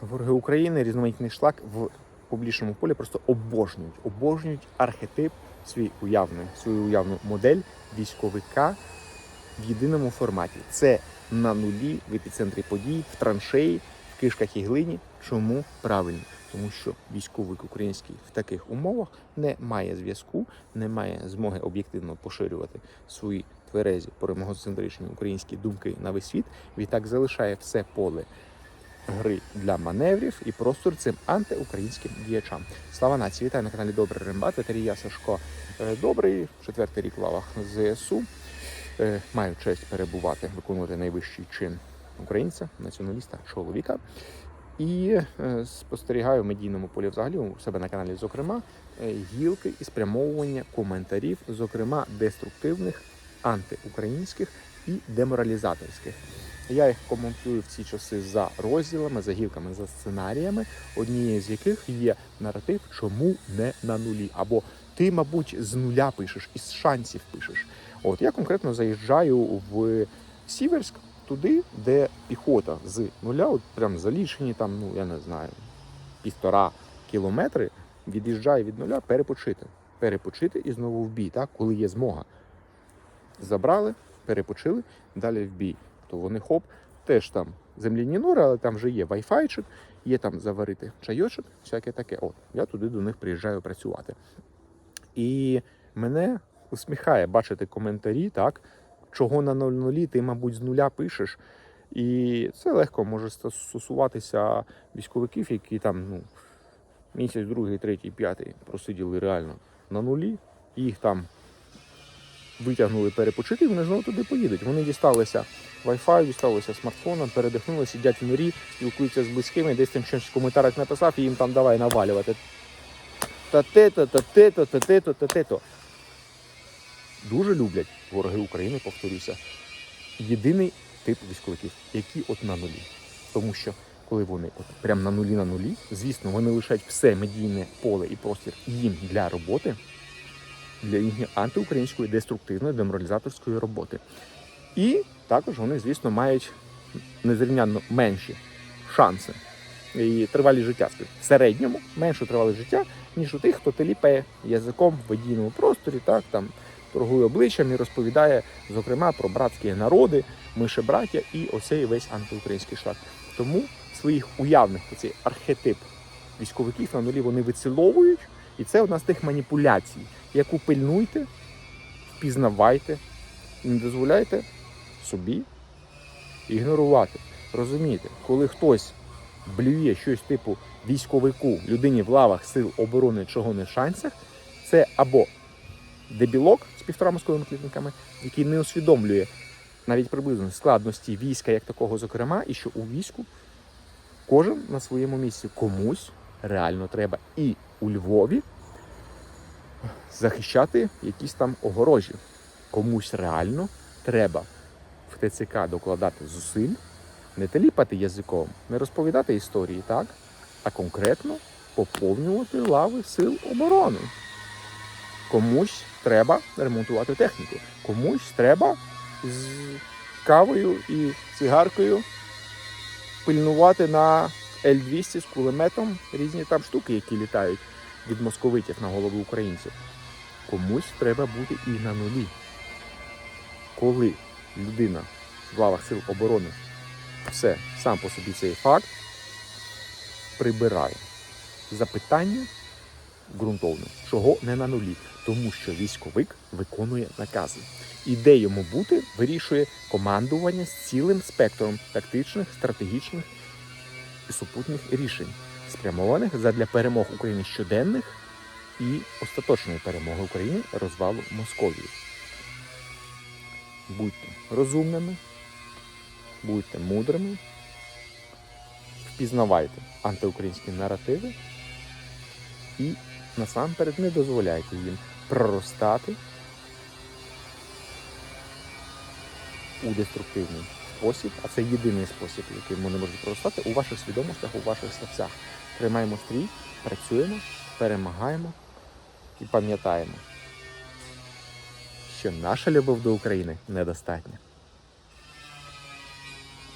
Вороги України, різноманітний шлак в публічному полі просто обожнюють, обожнюють архетип, свій уявний, свою уявну модель військовика в єдиному форматі. Це на нулі в епіцентрі подій, в траншеї, в кишках і глині. Чому правильно? Тому що військовик український в таких умовах не має зв'язку, не має змоги об'єктивно поширювати свої тверезі перемогоцентричні українські думки на весь світ. Відтак залишає все поле гри для маневрів і простор цим антиукраїнським діячам. Слава нації! Вітаю на каналі Добрий Рембат. Терія Сашко Е, Добрий, четвертий рік в лавах ЗСУ. Е, Маю честь перебувати, виконувати найвищий чин українця, націоналіста, чоловіка. І е, спостерігаю в медійному полі взагалі у себе на каналі, зокрема, гілки і спрямовування коментарів, зокрема деструктивних, антиукраїнських і деморалізаторських. Я їх коментую в ці часи за розділами, за гілками, за сценаріями, однією з яких є наратив, чому не на нулі. Або ти, мабуть, з нуля пишеш, із шансів пишеш. От я конкретно заїжджаю в Сіверськ, туди, де піхота з нуля, от прям залічені там, ну я не знаю, півтора кілометри, від'їжджає від нуля перепочити. Перепочити і знову в бій, так, коли є змога. Забрали, перепочили, далі в бій. То вони хоп, теж там земляні нори, але там вже є вайфайчик, є там заварити чайочок, всяке таке. От, я туди до них приїжджаю працювати. І мене усміхає бачити коментарі, так, чого на нулі ти, мабуть, з нуля пишеш. І це легко може стосуватися військовиків, які там ну, місяць, другий, третій, п'ятий просиділи реально на нулі, їх там витягнули перепочити, вони знову туди поїдуть. Вони дісталися Wi-Fi, дісталися смартфона, передихнули, сидять в норі, спілкуються з близькими, десь там щось в коментарях написав і їм там давай навалювати. Та те-то, та те-то, та те-то, та те-то. Дуже люблять вороги України, повторюся. Єдиний тип військовиків, які от на нулі. Тому що коли вони от прям на нулі на нулі, звісно, вони лишають все медійне поле і простір їм для роботи, для їхньої антиукраїнської деструктивної деморалізаторської роботи. І також вони, звісно, мають незрівнянно менші шанси і тривалість життя в середньому меншу тривалість життя, ніж у тих, хто теліпає язиком в медійному просторі, так там торгує обличчям і розповідає, зокрема, про братські народи, ми браття і оцей весь антиукраїнський шлак. Тому своїх уявних оцей архетип військовиків на нулі вони виціловують, і це одна з тих маніпуляцій, яку пильнуйте, впізнавайте, і не дозволяйте собі ігнорувати. Розумієте, коли хтось блює щось типу військовику, людині в лавах сил оборони чого не в шансах, це або дебілок з півтора мозковими клітинками, який не усвідомлює навіть приблизно складності війська як такого, зокрема, і що у війську кожен на своєму місці комусь реально треба і у Львові захищати якісь там огорожі. Комусь реально треба в ТЦК докладати зусиль, не теліпати язиком, не розповідати історії, так, а конкретно поповнювати лави сил оборони. Комусь треба ремонтувати техніку, комусь треба з кавою і цигаркою пильнувати на Л-200 з кулеметом різні там штуки, які літають від московитів на голови українців. Комусь треба бути і на нулі. Коли людина в лавах сил оборони все сам по собі цей факт прибирає. Запитання ґрунтовне, чого не на нулі, тому що військовик виконує накази. І де йому бути, вирішує командування з цілим спектром тактичних, стратегічних і супутніх рішень, спрямованих задля перемог України щоденних і остаточної перемоги України розвалу Московії. Будьте розумними, будьте мудрими, впізнавайте антиукраїнські наративи і насамперед не дозволяйте їм проростати у деструктивний спосіб, а це єдиний спосіб, яким вони можуть проростати у ваших свідомостях, у ваших серцях. Тримаємо стрій, працюємо, перемагаємо і пам'ятаємо, що наша любов до України недостатня.